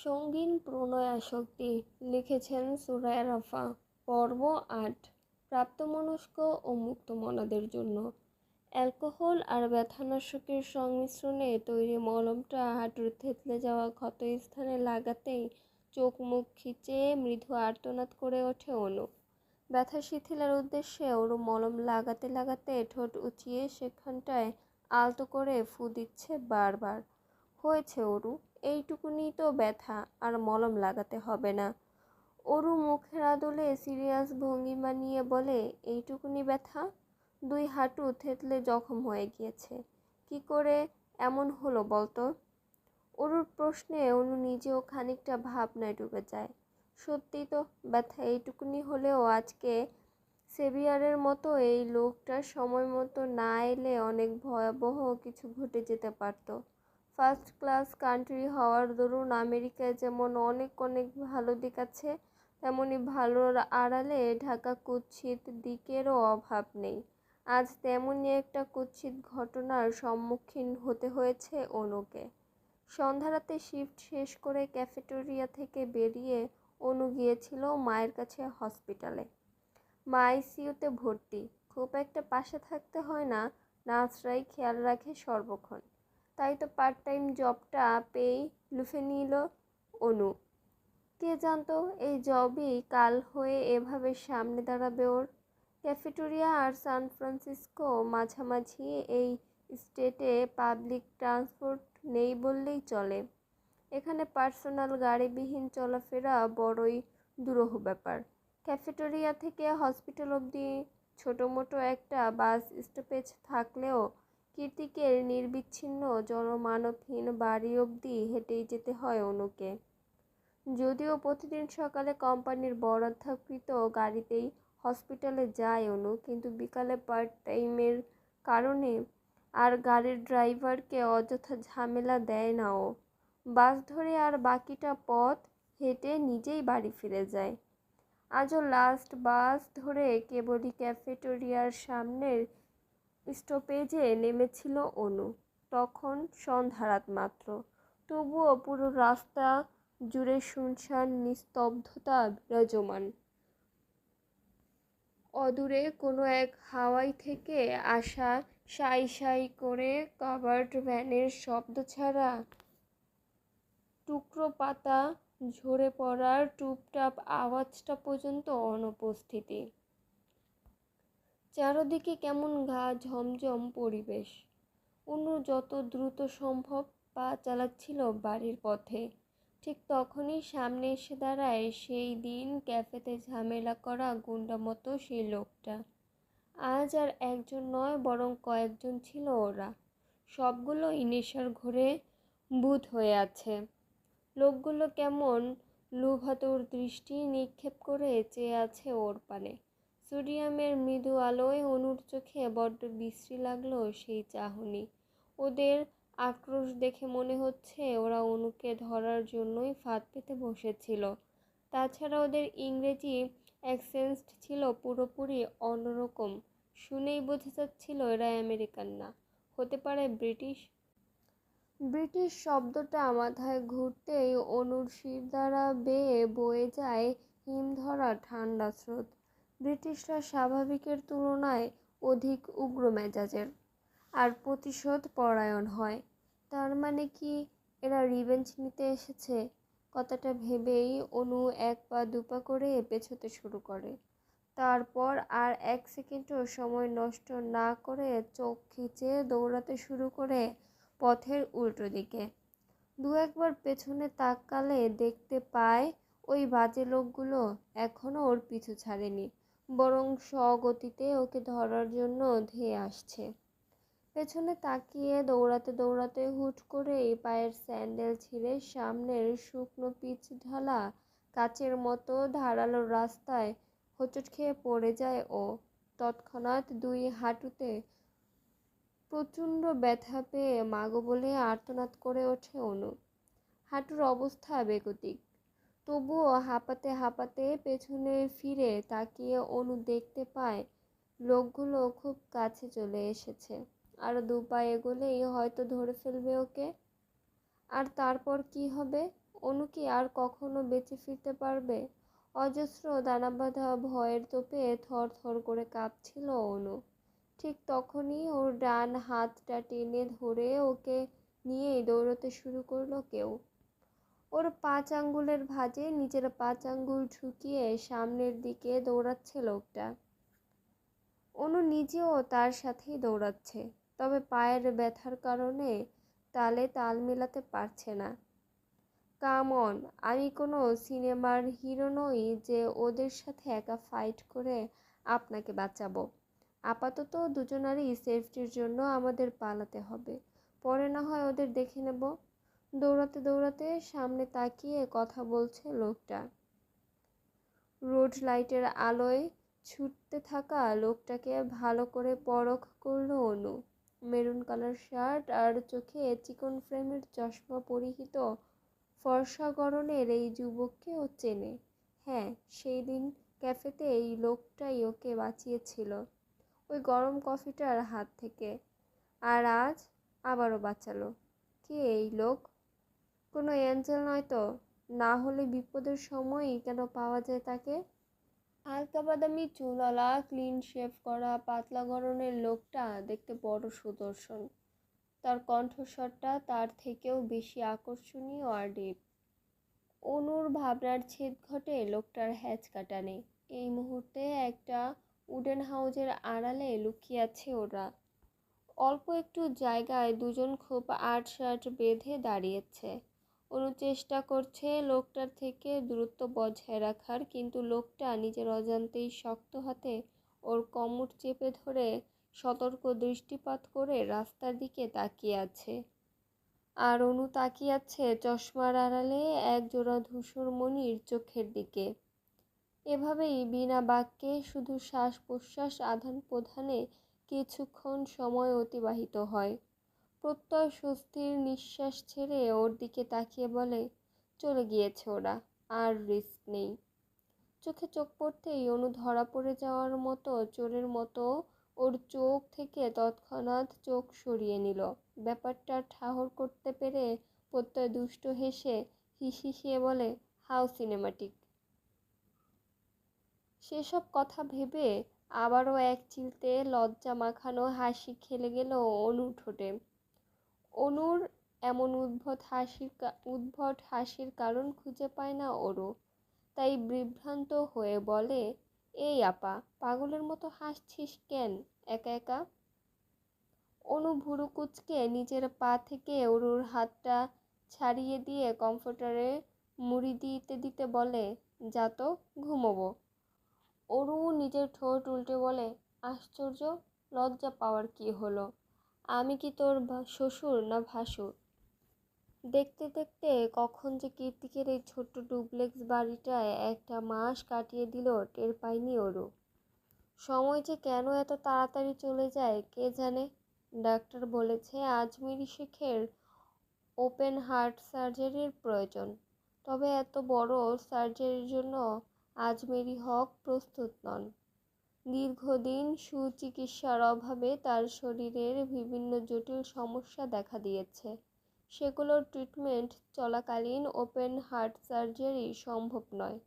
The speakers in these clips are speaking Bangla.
সঙ্গীন প্রণয়াসক্তি লিখেছেন সুরায় রাফা, পর্ব আট, প্রাপ্তমনস্ক ও মুক্তমনাদের জন্য। অ্যালকোহল আর ব্যথানাশকের সংমিশ্রণে তৈরি মলমটা হাঁটুর থেতলে যাওয়া ক্ষতস্থানে লাগাতেই চোখ মুখ খিচে মৃদু আর্তনাদ করে ওঠে অনু। ব্যথা শিথিলার উদ্দেশ্যে ওরু মলম লাগাতে লাগাতে ঠোঁট উঁচিয়ে সেখানটায় আলতো করে ফু দিচ্ছে বারবার। হয়েছে অরু এইটুকুনি তো ব্যথা, আর মলম লাগাতে হবে না। অরু মুখের আদলে সিরিয়াস ভঙ্গিমা নিয়ে বলে, এইটুকুনি ব্যথা? দুই হাঁটু থেতলে জখম হয়ে গিয়েছে। কি করে এমন হলো বলতো? অরুর প্রশ্নে অনু নিজেও খানিকটা ভাবনায় ডুবে যায়। সত্যি তো ব্যথা এইটুকুনি হলেও আজকে সেভিয়ারের মতো এই লোকটার সময় মতো না এলে অনেক ভয়াবহ কিছু ঘটে যেতে পারতো। ফার্স্ট ক্লাস কান্ট্রি হওয়ার দরুন আমেরিকায় যেমন অনেক অনেক ভালো দিক আছে, তেমনি ভালোর আড়ালে ঢাকা কুৎসিত দিকেরও অভাব নেই। আজ তেমনই একটা কুৎসিত ঘটনার সম্মুখীন হতে হয়েছে অনুকে। সন্ধ্যারাতে শিফট শেষ করে ক্যাফেটেরিয়া থেকে বেরিয়ে অনু গিয়েছিল মায়ের কাছে হসপিটালে। মা আইসিইউতে ভর্তি। খুব একটা পাশে থাকতে হয় না, নার্সরাই খেয়াল রাখে সর্বক্ষণ। তাই তো পার্ট টাইম জবটা পেয়েই লুফে নিল অনু। কে জানতো, এই জবই কাল হয়ে এভাবে সামনে দাঁড়াবে ওর। ক্যাফেটোরিয়া আর সান ফ্রান্সিসকো মাঝামাঝি এই স্টেটে পাবলিক ট্রান্সপোর্ট নেই বললেই চলে। এখানে পার্সোনাল গাড়িবিহীন চলাফেরা বড়ই দুরূহ ব্যাপার। ক্যাফেটোরিয়া থেকে হসপিটাল অবধি ছোটো মোটো একটা বাস স্টপেজ থাকলেও কীর্তিকের নির্বিচ্ছিন্ন জনমানবহীন বাড়ি অবধি হেঁটেই যেতে হয় অনুকে। যদিও প্রতিদিন সকালে কোম্পানির বরাদ্দকৃত গাড়িতেই হসপিটালে যায় অনু, কিন্তু বিকালে পার্ট টাইমের কারণে আর গাড়ির ড্রাইভারকে অযথা ঝামেলা দেয় না ও। বাস ধরে আর বাকিটা পথ হেঁটে নিজেই বাড়ি ফিরে যায়। আজও লাস্ট বাস ধরে কেবলই ক্যাফেটেরিয়ার সামনের স্টপেজে নেমেছিল অনু। তখন সন্ধ্যারাত মাত্র। তবুও পুরো রাস্তা জুড়ে শুনশান নিস্তব্ধতা বিরাজমান। অদূরে কোনো এক হাওয়াই থেকে আসা সাই সাই করে কাভার্ড ভ্যানের শব্দ ছাড়া টুকরো পাতা ঝরে পড়ার টুপটাপ আওয়াজটা পর্যন্ত অনুপস্থিতি। চারদিকে কেমন ঘা ঝমঝম পরিবেশ। অনু যত দ্রুত সম্ভব পা চালাচ্ছিল বাড়ির পথে। ঠিক তখনই সামনে এসে দাঁড়ায় সেই দিন ক্যাফেতে ঝামেলা করা গুন্ডা মতো সেই লোকটা। আজ আর একজন নয়, বরং কয়েকজন ছিল ওরা। সবগুলো ইনেশার ঘরে বুধ হয়ে আছে। লোকগুলো কেমন লুভাতর দৃষ্টি নিক্ষেপ করে চেয়ে আছে ওর পানে। সোডিয়ামের মৃদু আলোয় অনুর চোখে বড্ড বিশ্রী লাগল সেই চাহনি। ওদের আক্রোশ দেখে মনে হচ্ছে ওরা অনুকে ধরার জন্যই ফাঁদ পেতে বসেছিল। তাছাড়া ওদের ইংরেজি অ্যাকসেন্ট ছিল পুরোপুরি অন্যরকম। শুনেই বোঝা যাচ্ছিল এরা আমেরিকান না। হতে পারে ব্রিটিশ? ব্রিটিশ শব্দটা মাথায় ঘুরতেই অনুর শির দ্বারা বেয়ে বয়ে যায় হিমধরা ঠান্ডা স্রোত। ব্রিটিশরা স্বাভাবিকের তুলনায় অধিক উগ্র মেজাজের আর প্রতিশোধ পরায়ণ হয়। তার মানে কি এরা রিভেঞ্জ নিতে এসেছে? কথাটা ভেবেই অনু এক পা দুপা করে পেছোতে শুরু করে। তারপর আর এক সেকেন্ডও সময় নষ্ট না করে চোখ খিচে দৌড়াতে শুরু করে পথের উল্টো দিকে। দু একবার পেছনে তাকালে দেখতে পায় ওই বাজে লোকগুলো এখনও ওর পিছু ছাড়েনি। বরং স্বগতিতে ওকে ধরার জন্য ধেয়ে আসছে। পেছনে তাকিয়ে দৌড়াতে দৌড়াতে হুট করে পায়ের স্যান্ডেল ছিঁড়ে সামনের শুকনো পিচ ঢালা কাচের মতো ধারালো রাস্তায় হোঁচট খেয়ে পড়ে যায় ও। তৎক্ষণাৎ দুই হাঁটুতে প্রচণ্ড ব্যথা পেয়ে মাগো বলে আর্তনাদ করে ওঠে অনু। হাঁটুর অবস্থা বেগতিক। তবুও হাঁপাতে হাঁপাতে পেছনে ফিরে তাকিয়ে অনু দেখতে পায়, লোকগুলো খুব কাছে চলে এসেছে। আর দু পা এগোলেই হয়তো ধরে ফেলবে ওকে। আর তারপর কি হবে? অনু কি আর কখনো বেঁচে ফিরতে পারবে? অজস্র দানাবাঁধা ভয়ের তোপে থর থর করে কাঁপছিল অনু। ঠিক তখনই ওর ডান হাতটা টেনে ধরে ওকে নিয়েই দৌড়তে শুরু করল কেউ। ওর পাঁচ আঙ্গুলের ভাঁজে নিজের পাঁচ আঙ্গুল ঢুকিয়ে সামনের দিকে দৌড়াচ্ছে লোকটা। অনু নিজেও তার সাথেই দৌড়াচ্ছে, তবে পায়ের ব্যথার কারণে তালে তাল মেলাতে পারছে না। কামন আমি কোনো সিনেমার হিরো নই যে ওদের সাথে একা ফাইট করে আপনাকে বাঁচাবো। আপাতত দুজনারই সেফটির জন্য আমাদের পালাতে হবে। পরে না হয় ওদের দেখে নেব। দৌড়াতে দৌড়াতে সামনে তাকিয়ে কথা বলছে লোকটা। রোড লাইটের আলোয় ছুটতে থাকা লোকটাকে ভালো করে পরখ করল অনু। মেরুন কালার শার্ট আর চোখে চিকন ফ্রেমের চশমা পরিহিত ফর্সা গরনের এই যুবককে ও চেনে। হ্যাঁ সেই দিন ক্যাফেতে এই লোকটাই ওকে বাঁচিয়েছিল, ওই গরম কফিটার হাত থেকে। আর আজ আবারও বাঁচালো। কে এই লোক? কোনো অ্যাঞ্জেল নয় তো? না হলে বিপদের সময়ই কেন পাওয়া যায় তাকে? হালকা বাদামি চুলওয়ালা ক্লিন শেভ করা, পাতলা গরনের লোকটা দেখতে বড় সুদর্শন। তার কণ্ঠস্বরটা তার থেকেও বেশি আকর্ষণীয় আর ডিপ অনুর ভাবনার ছেদ ঘটে লোকটার হ্যাচ কাটানে এই মুহূর্তে একটা উডেন হাউজের আড়ালে লুকিয়ে আছে ওরা। অল্প একটু জায়গায় দুজন খুব আট শার্ট বেঁধে দাঁড়িয়েছে। অনু চেষ্টা করছে লোকটার থেকে দূরত্ব বজায় রাখার, কিন্তু লোকটা নিজের অজান্তেই শক্ত হাতে ওর কমর চেপে ধরে সতর্ক দৃষ্টিপাত করে রাস্তার দিকে তাকিয়ে আছে। আর অনু তাকিয়ে আছে চশমার আড়ালে এক জোড়া ধূসর মণির চোখের দিকে। এভাবেই বিনা বাক্যে শুধু শ্বাস প্রশ্বাস আদান প্রদানে কিছুক্ষণ সময় অতিবাহিত হয়। প্রত্যয় স্বস্তির নিঃশ্বাস ছেড়ে ওর দিকে তাকিয়ে বলে, চলে গিয়েছে ওরা, আর রিস্ক নেই। চোখে চোখ পড়তেই অনু ধরা পড়ে যাওয়ার মতো, চোরের মতো ওর চোখ থেকে তৎক্ষণাৎ চোখ সরিয়ে নিল। ব্যাপারটা ঠাহর করতে পেরে প্রত্যয় দুষ্ট হেসে হিসিয়ে বলে হাউ সিনেমাটিক। সেসব কথা ভেবে আবারও এক চিলতে লজ্জা মাখানো হাসি খেলে গেল অনু ঠোঁটে। অনুর এমন উদ্ভট হাসির উদ্ভট হাসির কারণ খুঁজে পায় না ওরও তাই বিভ্রান্ত হয়ে বলে, এই আপা, পাগলের মতো হাসছিস কেন? একা একা? অনু ভুরু কুচকে নিজের পা থেকে অরুর হাতটা ছাড়িয়ে দিয়ে কমফোর্টারে মুড়ি দিতে দিতে বলে, যা তো, ঘুমোবো। অরু নিজের ঠোঁট উল্টে বলে, আশ্চর্য, লজ্জা পাওয়ার কি হলো? আমি কি তোর শ্বশুর না ভাসুর? দেখতে দেখতে কখন যে কীর্তিকের এই ছোট্ট ডুপ্লেক্স বাড়িটায় একটা মাস কাটিয়ে দিল, টের পাইনি ওরও সময় যে কেন এত তাড়াতাড়ি চলে যায়, কে জানে? ডাক্তার বলেছে আজমিরি শেখের ওপেন হার্ট সার্জারির প্রয়োজন। তবে এত বড় সার্জারির জন্য আজমেরি হক প্রস্তুত নন। দীর্ঘদিন সুচিকিৎসার অভাবে তার শরীরের বিভিন্ন জটিল সমস্যা দেখা দিয়েছে। সেগুলোর ট্রিটমেন্ট চলাকালীন ওপেন হার্ট সার্জারি সম্ভব নয়।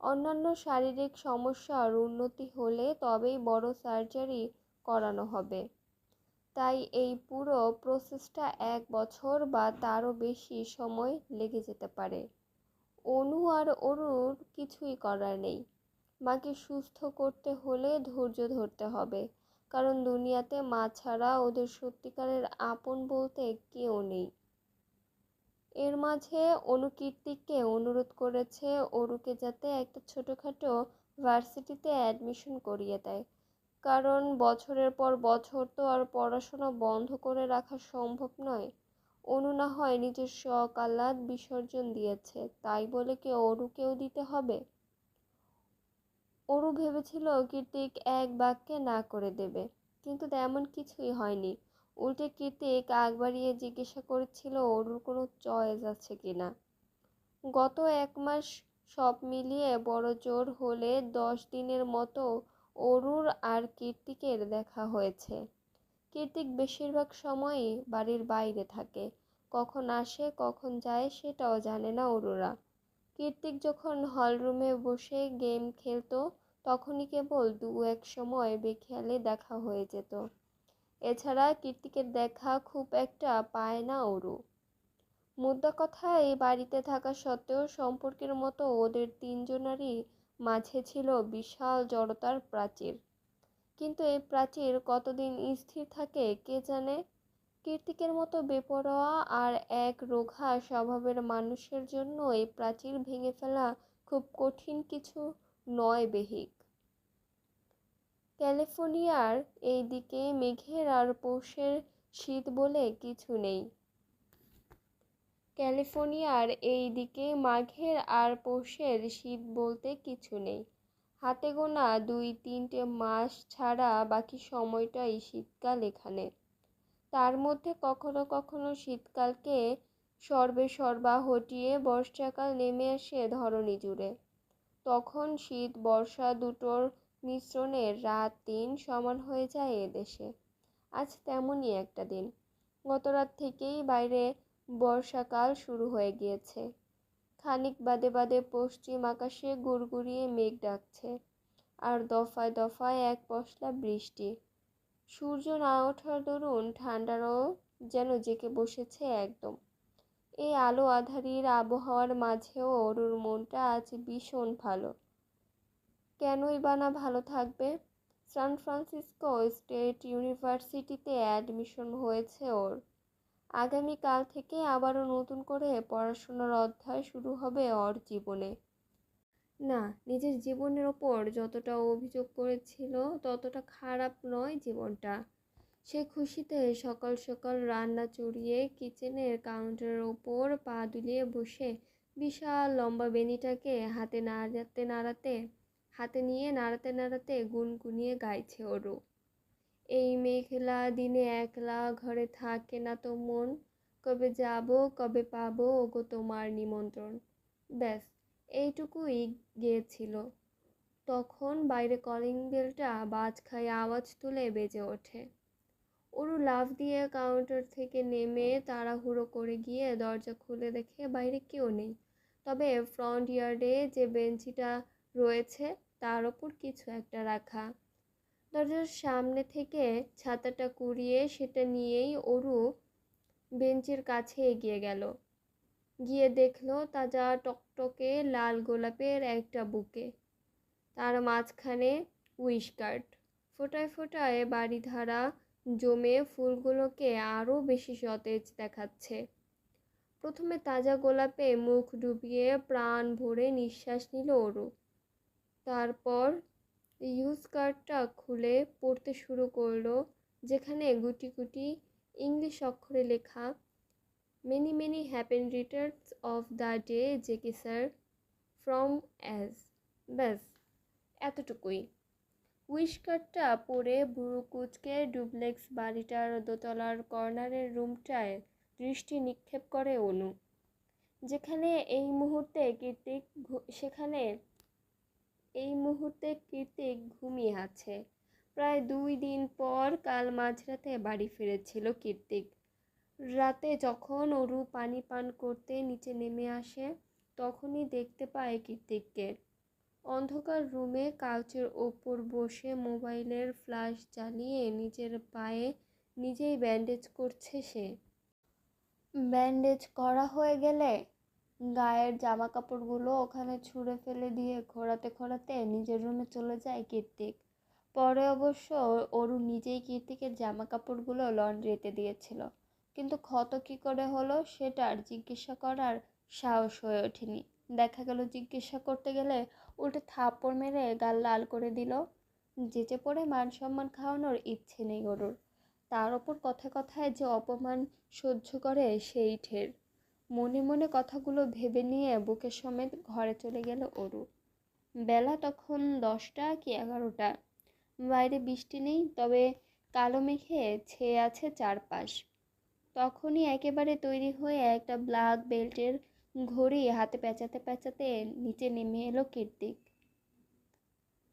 অন্যান্য শারীরিক সমস্যার উন্নতি হলে তবেই বড় সার্জারি করানো হবে। তাই এই পুরো প্রসেসটা এক বছর বা তারও বেশি সময় লেগে যেতে পারে। অনু আর অরুর কিছুই করার নেই। মাকে সুস্থ করতে হলে ধৈর্য ধরতে হবে। কারণ দুনিয়াতে মা ছাড়া ওদের সত্যিকারের আপন বলতে কেউ নেই। এর মাঝে অনুকীর্তিকে অনুরোধ করেছে অরুকে যাতে একটা ছোটোখাটো ভার্সিটিতে অ্যাডমিশন করিয়ে দেয়। কারণ বছরের পর বছর তো আর পড়াশোনা বন্ধ করে রাখা সম্ভব নয়। অনু না হয় নিজের শখ, আহ্লাদ, বিসর্জন দিয়েছে। তাই বলে কি অরুকেও দিতে হবে? অরু ভেবেছিল কীর্তিক এক বাক্যে না করে দেবে, কিন্তু তেমন কিছুই হয়নি। উল্টে কীর্তিক আগ বাড়িয়ে জিজ্ঞাসা করেছিল অরুর কোনো চয়েস আছে কি না? গত এক মাস সব মিলিয়ে বড় জোর হলে দশ দিনের মতো অরুর আর কীর্তিকের দেখা হয়েছে। কীর্তিক বেশিরভাগ সময়ই বাড়ির বাইরে থাকে। কখন আসে, কখন যায় সেটাও জানে না অরুরা কীর্তিক যখন হলরুমে বসে গেম খেলতো, তখনই কেবল দু এক সময় বেখেয়ালে দেখা হয়ে যেত। এছাড়া কীর্তিকের দেখা খুব একটা পায় না অরু মুদ্রা কথা এই বাড়িতে থাকা সত্ত্বেও সম্পর্কের মতো ওদের তিনজনারই মাঝে ছিল বিশাল জড়তার প্রাচীর। কিন্তু এই প্রাচীর কতদিন স্থির থাকে কে জানে? কীর্তিকের মতো বেপরোয়া আর এক রোঘা স্বভাবের মানুষের জন্য এই প্রাচীর ভেঙে ফেলা খুব কঠিন কিছু নয় বেহিক। ক্যালিফোর্নিয়ার এই দিকে মেঘের আর পৌষের শীত বলে কিছু নেই। ক্যালিফোর্নিয়ার এই দিকে মাঘের আর পৌষের শীত বলতে কিছু নেই। হাতে গোনা দুই তিনটে মাস ছাড়া বাকি সময়টাই শীতকাল এখানে। তার মধ্যে কখনো কখনো শীতকালকে সর্বে সর্বা হটিয়ে বর্ষাকাল নেমে আসে ধরণী জুড়ে। তখন শীত, বর্ষা দুটোর মিশ্রণে রাত, দিন সমান হয়ে যায় এদেশে আজ তেমনই একটা দিন। গত রাত থেকেই বাইরে বর্ষাকাল শুরু হয়ে গিয়েছে। খানিক বাদে বাদে পশ্চিম আকাশে গুড়গুড়িয়ে মেঘ ডাকছে। আর দফায় দফায় এক পশলা বৃষ্টি। সূর্য না ওঠার দরুন ঠান্ডারও যেন জেকে বসেছে একদম। এই আলো আধারির আবহাওয়ার মাঝেও অরুর মনটা আজ ভীষণ ভালো। কেনই বা না ভালো থাকবে? সান ফ্রান্সিসকো স্টেট ইউনিভার্সিটিতে অ্যাডমিশন হয়েছে ওর। আগামীকাল থেকে আবারও নতুন করে পড়াশোনার অধ্যায় শুরু হবে ওর জীবনে। না, নিজের জীবনের ওপর যতটা অভিযোগ করেছিল, ততটা খারাপ নয় জীবনটা। সে খুশিতে সকাল সকাল রান্না চড়িয়ে কিচেনের কাউন্টারের ওপর পা দুলিয়ে বসে বিশাল লম্বা বেনিটাকে হাতে নাড়াতে নাড়াতে, হাতে নিয়ে নাড়াতে নাড়াতে গুনগুনিয়ে গাইছে ওরও এই মেঘলা দিনে একলা ঘরে থাকে না তো মন, কবে যাব, কবে পাবো ওগো তোমার নিমন্ত্রণ। ব্যাস। এইটুকুই গিয়েছিল। তখন বাইরে কলিং বেলটা বাজ খায় আওয়াজ তুলে বেজে ওঠে। ওরু লাফ দিয়ে কাউন্টার থেকে নেমে তাড়াহুড়ো করে গিয়ে দরজা খুলে দেখে বাইরে কেউ নেই। তবে ফ্রন্ট ইয়ার্ডে যে বেঞ্চিটা রয়েছে, তার ওপর কিছু একটা রাখা। দরজার সামনে থেকে ছাতাটা কুড়িয়ে সেটা নিয়েই অরু বেঞ্চের কাছে এগিয়ে গেল। গিয়ে দেখল তাজা টকটকে লাল গোলাপের একটা বুকে। তার মাঝখানে উইশ কার্ড ফোটায় ফোটায় বাড়ি ধারা জমে ফুলগুলোকে আরও বেশি সতেজ দেখাচ্ছে। প্রথমে তাজা গোলাপে মুখ ডুবিয়ে প্রাণ ভরে নিঃশ্বাস নিল ওরু তারপর ইউজ কার্ডটা খুলে পড়তে শুরু করল, যেখানে গুটি গুটি ইংলিশ অক্ষরে লেখা many many happen returns of the day JK sir from as ব্যাস এতটুকুই। উইশ কার্ডটা পরে বুড়ো ডুপ্লেক্স বাড়িটার দোতলার কর্নারের রুমটায় দৃষ্টি নিক্ষেপ করে অনু। যেখানে এই মুহূর্তে কীর্তিক সেখানে এই মুহূর্তে কীর্তিক ঘুমিয়ে আছে। প্রায় দুই দিন পর কাল মাঝরাতে বাড়ি ফিরেছিল কীর্তিক। রাতে যখন অরু পানি পান করতে নিচে নেমে আসে, তখনই দেখতে পায় কীর্তিককে। অন্ধকার রুমে কাউচের ওপর বসে মোবাইলের ফ্ল্যাশ জ্বালিয়ে নিজের পায়ে নিজেই ব্যান্ডেজ করছে সে। ব্যান্ডেজ করা হয়ে গেলে গায়ের জামা কাপড়গুলো ওখানে ছুঁড়ে ফেলে দিয়ে ঘোরাতে ঘোরাতে নিজের রুমে চলে যায় কীর্তিক। পরে অবশ্য অরু নিজেই কীর্তিকের জামা কাপড়গুলো লন্ড্রিতে দিয়েছিল। কিন্তু ক্ষত কী করে হলো সেটা আর জিজ্ঞাসা করার সাহস হয়ে ওঠেনি। দেখা গেল জিজ্ঞাসা করতে গেলে উল্টে থাপ্পড় মেরে গাল লাল করে দিল। যেচে পড়ে মান সম্মান খাওয়ানোর ইচ্ছে নেই ওরুর তার ওপর কথায় কথায় যে অপমান সহ্য করে সেই ঠের মনে মনে কথাগুলো ভেবে নিয়ে বুকের সমেত ঘরে চলে গেল অরু। বেলা তখন দশটা কি এগারোটা। বাইরে বৃষ্টি নেই, তবে কালো মেঘে ছেয়ে আছে চারপাশ। তখনই একেবারে তৈরি হয়ে একটা ব্ল্যাক বেল্টের ঘড়ি হাতে পেঁচাতে পেঁচাতে নিচে নেমে এলো কীর্তিক।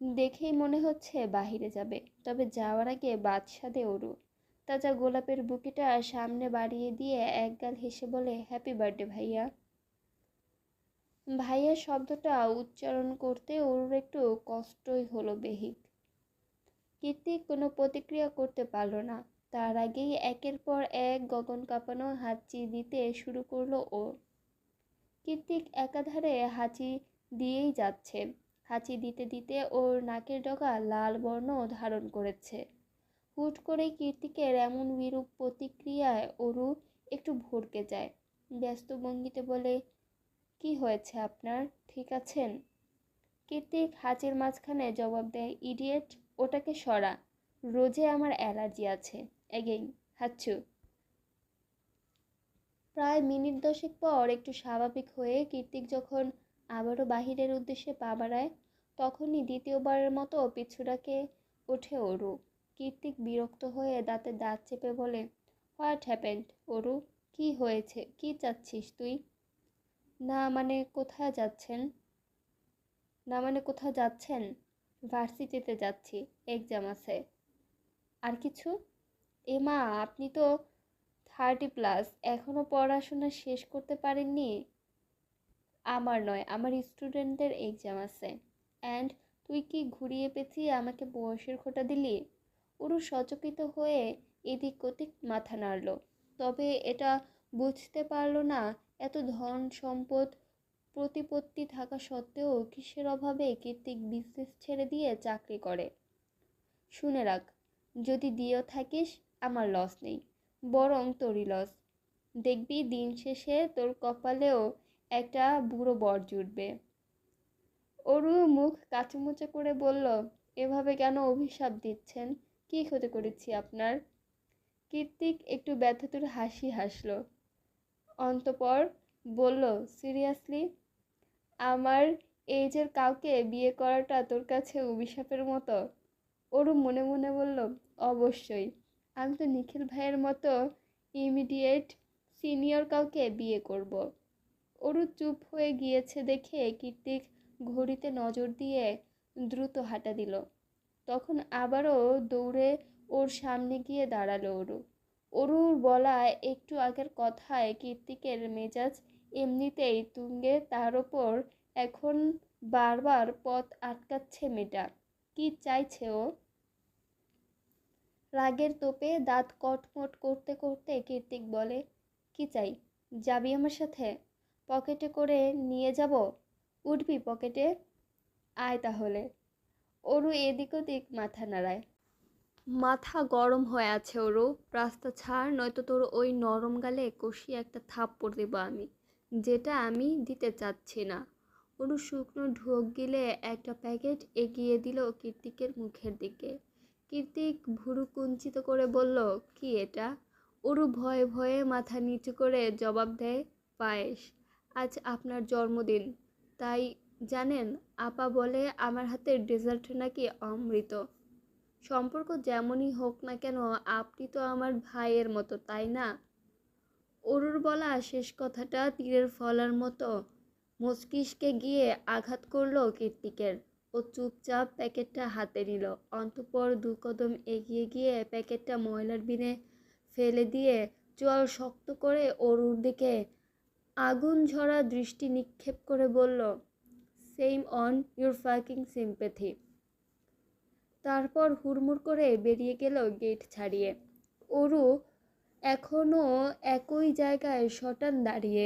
দেখেই মনে হচ্ছে বাহিরে যাবে। তবে যাওয়ার আগে বাদশাদে ওরু তাজা গোলাপের বুকিটা সামনে বাড়িয়ে দিয়ে একগাল হেসে বলে হ্যাপি বার্থডে ভাইয়া। ভাইয়া শব্দটা উচ্চারণ করতে ওর একটু কষ্টই হলো বেহিক। কীর্তিক কোনো প্রতিক্রিয়া করতে পারল না। তার আগেই একের পর এক গগন কাঁপানো হাঁচি দিতে শুরু করল ও। কীর্তিক একাধারে হাঁচি দিয়েই যাচ্ছে। হাঁচি দিতে দিতে ওর নাকের ডগা লাল বর্ণ ধারণ করেছে। হুট করে কীর্তিকের এমন বিরূপ প্রতিক্রিয়ায় ওরু একটু ভরকে যায়। ব্যস্ত ভঙ্গিতে বলে, কি হয়েছে আপনার? ঠিক আছেন? কীর্তিক হাঁচির মাঝখানে জবাব দেয়, ইডিয়েট, ওটাকে সরা। রোজে আমার অ্যালার্জি আছে। এগেইন হাচ্ছু প্রায় মিনিট দশেক পর একটু স্বাভাবিক হয়ে কীর্তিক যখন আবারও বাহিরের উদ্দেশ্যে পা বাড়ায়, তখনই দ্বিতীয়বারের মতো পিছুটাকে ওঠে ওরু কীর্তিক বিরক্ত হয়ে দাঁতে দাঁত চেপে বলে হোয়াট হ্যাপেন্ড ওরু কি হয়েছে? কি চাচ্ছিস তুই? না মানে কোথায় যাচ্ছেন? না মানে কোথাও যাচ্ছেন? ভার্সিটিতে যাচ্ছি, এক্সাম আছে। আর কিছু? এ মা, আপনি তো থার্টি প্লাস এখনও পড়াশোনা শেষ করতে পারেননি? আমার নয়, আমার স্টুডেন্টদের এক্সাম আছে। অ্যান্ড তুই কি ঘুরিয়ে পেঁচিয়ে আমাকে বয়সের খোটা দিলি? ওরু সচকিত হয়ে এদিক ওদিক মাথা নাড়ল। তবে এটা বুঝতে পারল না, এত ধন সম্পদ প্রতিপত্তি থাকা সত্ত্বেও কিসের অভাবে কীর্তিক বিজনেস ছেড়ে দিয়ে চাকরি করে? শুনে রাখ, যদি দিয়েও থাকিস আমার লস নেই। বরং তোরই লস দেখবি দিন শেষে তোর কপালেও একটা বুড়ো বর জুটবে। অরু মুখ কাচুমুচে করে বলল, এভাবে কেন অভিশাপ দিচ্ছেন? কি ক্ষতি করেছি আপনার? কীর্তিক একটু ব্যথাতুর হাসি হাসল। অন্তপর বলল, সিরিয়াসলি? আমার এইজের কাউকে বিয়ে করাটা তোর কাছে অভিশাপের মতো? ওরও মনে মনে বলল, অবশ্যই। আমি তো নিখিল ভাইয়ের মতো ইমিডিয়েট সিনিয়র কাউকে বিয়ে করব। ওরু চুপ হয়ে গিয়েছে দেখে কীর্তিক ঘড়িতে নজর দিয়ে দ্রুত হাঁটা দিল। তখন আবারও দৌড়ে ওর সামনে গিয়ে দাঁড়াল ওরু অরুর বলা একটু আগের কথায় কীর্তিকের মেজাজ এমনিতেই তুঙ্গে, তার ওপর এখন বারবার পথ আটকাচ্ছে মেয়েটা। কি চাইছে ও? রাগের তোপে দাঁত কটমট করতে করতে কীর্তিক বলে, কি চাই? যাবি আমার সাথে? পকেটে করে নিয়ে যাব? উঠবি পকেটে? আয় তাহলে। ওরু এদিক ওদিক মাথা নাড়ায়। মাথা গরম হয়ে আছে ওরু রাস্তা ছাড়, নয়তো তোর ওই নরম গালে কষিয়ে একটা থাপ্পড় দেব আমি, যেটা আমি দিতে চাচ্ছি না। ওরু শুকনো ঢোক গিলে একটা প্যাকেট এগিয়ে দিল কীর্তিকের মুখের দিকে। কীর্তিক ভুরু কুঞ্চিত করে বলল, কি এটা? ওরু ভয়ে ভয়ে মাথা নিচু করে জবাব দেয়, পায়েস। আজ আপনার জন্মদিন। তাই জানেন, আপা বলে আমার হাতের ডেজার্ট নাকি অমৃত। সম্পর্ক যেমনই হোক না কেন, আপনি তো আমার ভাইয়ের মতো, তাই না? অরুর বলা শেষ কথাটা তীরের ফলার মতো। মস্তিষ্কে গিয়ে আঘাত করল কীর্তিকের। ও চুপচাপ প্যাকেটটা হাতে নিল। অন্তপর দু কদম এগিয়ে গিয়ে প্যাকেটটা ময়লার বিনে ফেলে দিয়ে জল শক্ত করে অরুর দিকে আগুন ঝরা দৃষ্টি নিক্ষেপ করে বলল same on your fucking sympathy তারপর হুড়মুড় করে বেরিয়ে গেল গেট ছাড়িয়ে। অরু এখনও একই জায়গায় শটান দাঁড়িয়ে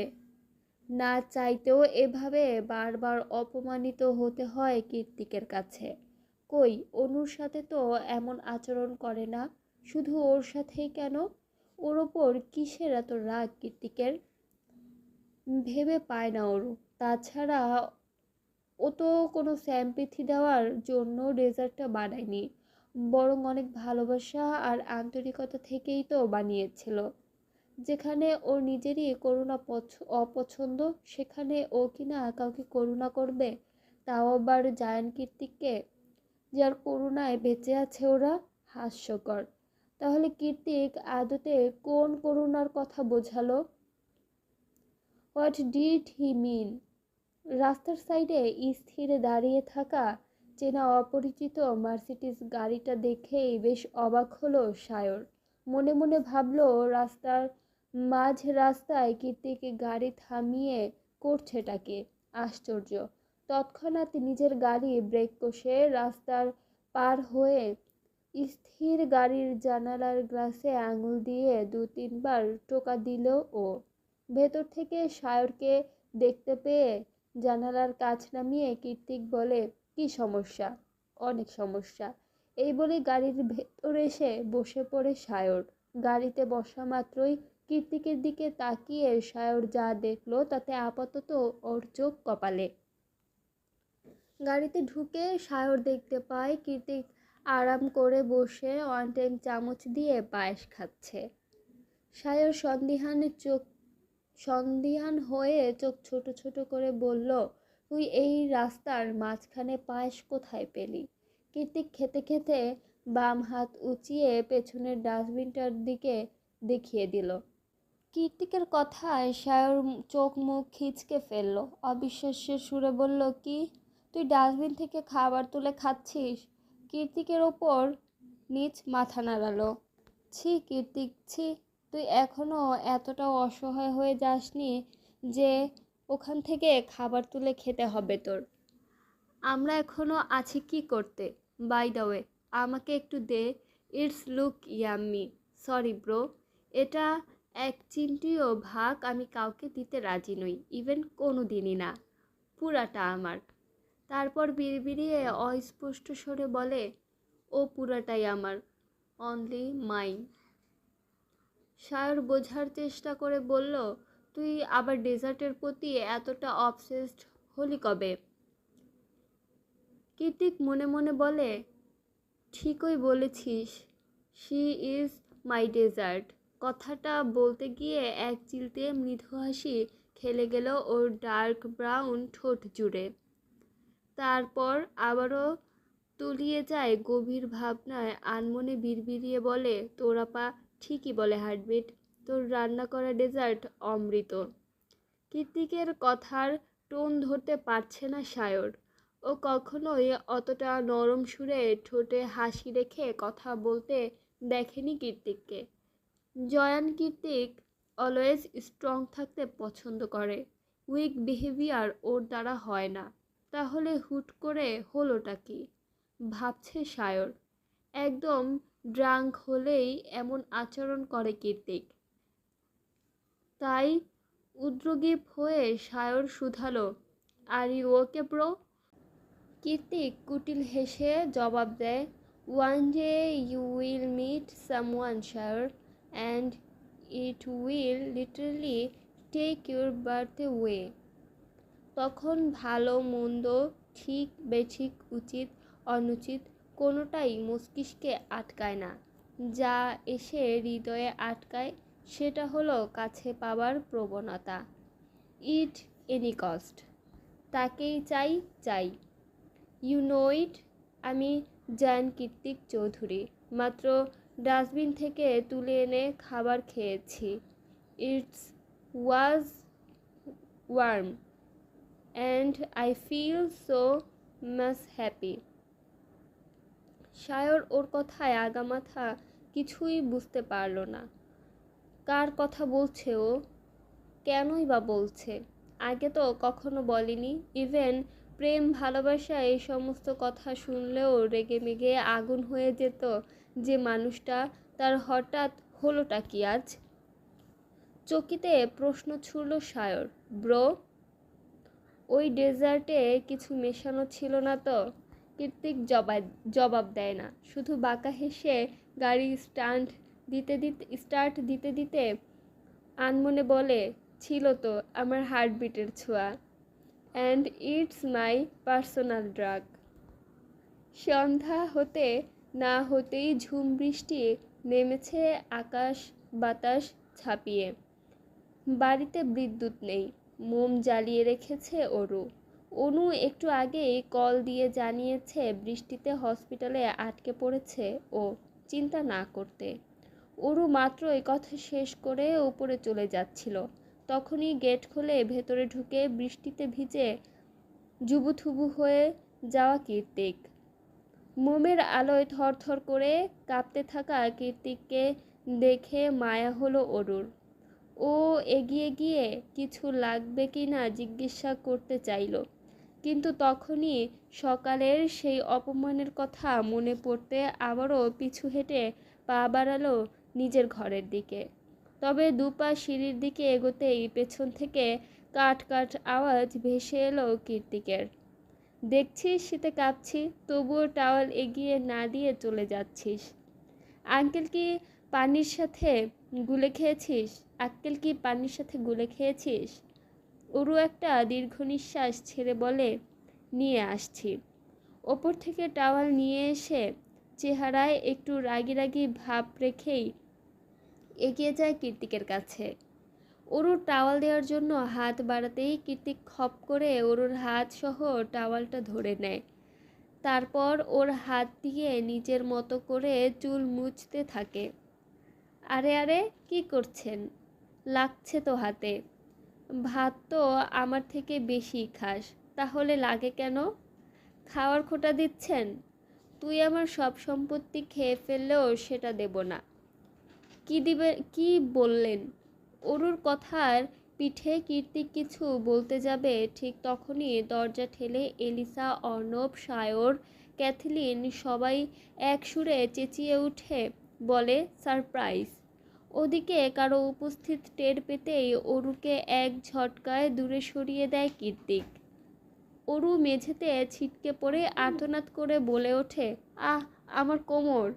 না চাইতেও এভাবে বারবার অপমানিত হতে হয় কীর্তিকের কাছে। কই, অনুর সাথে তো এমন আচরণ করে না। শুধু ওর সাথেই কেন? ওর ওপর কিসের এত রাগ কীর্তিকের? ভেবে পায় না ওর। তাছাড়া ও তো কোনো স্যাম্পিথি দেওয়ার জন্য রেজাল্টটা বানায়নি। বরং অনেক ভালোবাসা আর আন্তরিকতা থেকেই তো বানিয়েছিল। যেখানে ওর নিজেরই করুণা অপছন্দ, সেখানে ও কিনা কাউকে করুণা করবে, তাও আবার জায়ান কীর্তিককে, যার করুণায় বেঁচে আছে ওরা, হাস্যকর। তাহলে কীর্তিক আদতে কোন করুণার কথা বোঝালো? What did he mean? রাস্তার সাইডে স্থিরে দাঁড়িয়ে থাকা চেনা অপরিচিত মার্সিডিস গাড়িটা দেখেই বেশ অবাক হলো সায়র। মনে মনে ভাবলো রাস্তার মাঝ রাস্তায় কীর্তিকে গাড়ি থামিয়ে করছেটাকে। আশ্চর্য। তৎক্ষণাৎ নিজের গাড়ি ব্রেক কষে রাস্তার পার হয়ে স্থির গাড়ির জানালার গ্লাসে আঙুল দিয়ে দু তিনবার টোকা দিল ও। ভেতর থেকে সায়রকে দেখতে পেয়ে জানালার কাছ নামিয়ে কীর্তিক বলে, কি সমস্যা? অনেক সমস্যা। এই বলে গাড়ির ভেতর এসে বসে পড়ে সায়র। গাড়িতে বসা মাত্রই কীর্তিকের দিকে তাকিয়ে সায়র যা দেখল তাতে আপাতত ওর চোখ কপালে। গাড়িতে ঢুকে সায়র দেখতে পায় কীর্তিক আরাম করে বসে ওয়ান টাইম চামচ দিয়ে পায়েস খাচ্ছে। সায়র সন্দিহানের চোখ, সন্দিহান হয়ে চোখ ছোট ছোট করে বলল, তুই এই রাস্তার মাঝখানে পায়েস কোথায় পেলি? কীর্তিক খেতে খেতে বাম হাত উঁচিয়ে পেছনের ডাস্টবিনটার দিকে দেখিয়ে দিল। কীর্তিকের কথায় সায়র চোখ মুখ খিচকে ফেলল। অবিশ্বাস্যের সুরে বলল, কি? তুই ডাস্টবিন থেকে খাবার তুলে খাচ্ছিস? কীর্তিকের ওপর নিচ মাথা নাড়ালো। ছি কীর্তিক, ছি, তুই এখনও এতটাও অসহায় হয়ে যাসনি যে ওখান থেকে খাবার তুলে খেতে হবে তোর। আমরা এখনও আছি কি করতে? বাই দ্য ওয়ে আমাকে একটু দে। It's look yummy sorry bro এটা এক চিন্টিও ভাগ আমি কাউকে দিতে রাজি নই, ইভেন কোনো দিনই না। পুরাটা আমার। তারপর বিড়বিড়িয়ে অস্পষ্ট স্বরে বলে, ও পুরাটাই আমার। Only mine. সায়র বোঝার চেষ্টা করে বলল, তুই আবার ডেজার্টের প্রতি এতটা অবসেসড হলি কবে? কীর্তিক মনে মনে বলে, ঠিকই বলেছিস, শি ইজ মাই ডেজার্ট। কথাটা বলতে গিয়ে এক চিলতে মৃদু হাসি খেলে গেল ওর ডার্ক ব্রাউন ঠোঁট জুড়ে। তারপর আবারও তলিয়ে যায় গভীর ভাবনায়, আনমনে বিড়বিড়িয়ে বলে, তোরা পা, ঠিকই বলে হার্টবিট, তোর রান্না করা ডেজার্ট অমৃত। কীর্তিকের কথার টোন ধরতে পারছে না সায়র। ও কখনোই অতটা নরম সুরে ঠোঁটে হাসি রেখে কথা বলতে দেখেনি কীর্তিককে। জয়ান কীর্তিক অলওয়েজ স্ট্রং থাকতে পছন্দ করে। উইক বিহেভিয়ার ওর দ্বারা হয় না। তাহলে হুট করে হলোটা কি? ভাবছে সায়র। একদম ড্রাঙ্ক হলেই এমন আচরণ করে কীর্তিক। তাই উদ্রগীপ হয়ে সায়র শুধালো are you okay bro Kirtik কুটিল হেসে জবাব দেয় one day you will meet someone Shayor and it will literally take your breath way তখন ভালো মন্দ ঠিক বেঠিক উচিত অনুচিত কোনোটাই মস্তিষ্কে আটকায় না। যা এসে হৃদয়ে আটকায়, সেটা হলো কাছে পাওয়ার প্রবণতা। ইট এনি কস্ট তাকেই চাই চাই। ইউ নো ইট আমি জান কীর্তিক চৌধুরী। মাত্র ডাস্টবিন থেকে তুলে এনে খাবার খেয়েছি। It's was warm and I feel so much happy Sayor ওর কথায় আগামাথা কিছুই বুঝতে পারল না। কার কথা বলছে ও? কেনই বা বলছে? আগে তো কখনো বলেনি। ইভেন প্রেম ভালোবাসা এই সমস্ত কথা শুনলেও রেগে মেগে আগুন হয়ে যেত। যে মানুষটা তার হঠাৎ হলোটা কি আজ? চকিতে প্রশ্ন ছুড়ল সায়র, ব্রো, ওই ডেজার্টে কিছু মেশানো ছিল না তো? কীর্তিক জবাব জবাব দেয় না। শুধু বাঁকা হেসে গাড়ি স্টান্ট দিতে দিতে, স্টার্ট দিতে দিতে আনমনে বলে, ছিল তো আমার হার্টবিটের ছোঁয়া। And it's my personal drug. সন্ধ্যা হতে না হতেই ঝুম বৃষ্টি নেমেছে আকাশ বাতাস ছাপিয়ে। বাড়িতে বিদ্যুৎ নেই, মোম জ্বালিয়ে রেখেছে অরু। অনু একটু আগেই কল দিয়ে জানিয়েছে বৃষ্টিতে হসপিটালে আটকে পড়েছে ও, চিন্তা না করতে। অরু মাত্র এই কথা শেষ করে উপরে চলে যাচ্ছিল। তখনই গেট খুলে ভেতরে ঢুকে বৃষ্টিতে ভিজে জুবুথুবু হয়ে যাওয়া কীর্তিক। মোমের আলোয় থরথর করে কাঁপতে থাকা কীর্তিককে দেখে মায়া হলো অরুর। ও এগিয়ে গিয়ে কিছু লাগবে কি না জিজ্ঞাসা করতে চাইল। কিন্তু তখনই সকালের সেই অপমানের কথা মনে পড়তে আবারও পিছু হেঁটে পা বাড়ালো নিজের ঘরের দিকে। তবে দুপা সিঁড়ির দিকে এগোতেই পেছন থেকে কাট কাট আওয়াজ ভেসে এলো কীর্তিকের। দেখছিস, শীতে কাঁপছি, তবুও টাওয়াল এগিয়ে না দিয়ে চলে যাচ্ছিস। আঙ্কেল কি পানির সাথে গুলে খেয়েছিস? আঙ্কেল কি পানির সাথে গুলে খেয়েছিস? অরু একটা দীর্ঘ নিঃশ্বাস ছেড়ে বলে, নিয়ে আসছি। ওপর থেকে টাওয়াল নিয়ে এসে চেহারায় একটু রাগি রাগি ভাব রেখেই এগিয়ে যায় কীর্তিকের কাছে। অরুর টাওয়াল দেওয়ার জন্য হাত বাড়াতেই কীর্তিক খপ করে অরুর হাত সহ টাওয়ালটা ধরে নেয়। তারপর ওর হাত দিয়ে নিজের মতো করে চুল মুছতে থাকে। আরে আরে, কি করছেন? লাগছে তো হাতে। ভাত তো আমার থেকে বেশি খাস, তাহলে লাগে কেন? খাওয়ার খোটা দিচ্ছেন? তুই আমার সব সম্পত্তি খেয়ে ফেললেও সেটা দেব না। কি দিবে, কি বললেন? অরুর কথার পিঠে কীর্তি কিছু বলতে যাবে, ঠিক তখনই দরজা ঠেলে এলিসা, অর্ণব, সায়র, ক্যাথলিন সবাই এক সুরে চেঁচিয়ে উঠে বলে, সারপ্রাইজ! ওদিকে কারও উপস্থিত টের পেতেই অরুকে এক ঝটকায় দূরে সরিয়ে দেয় কীর্তিক। অরু মেঝেতে ছিটকে পড়ে আর্তনাদ করে বলে ওঠে, আহ, আমার কোমর!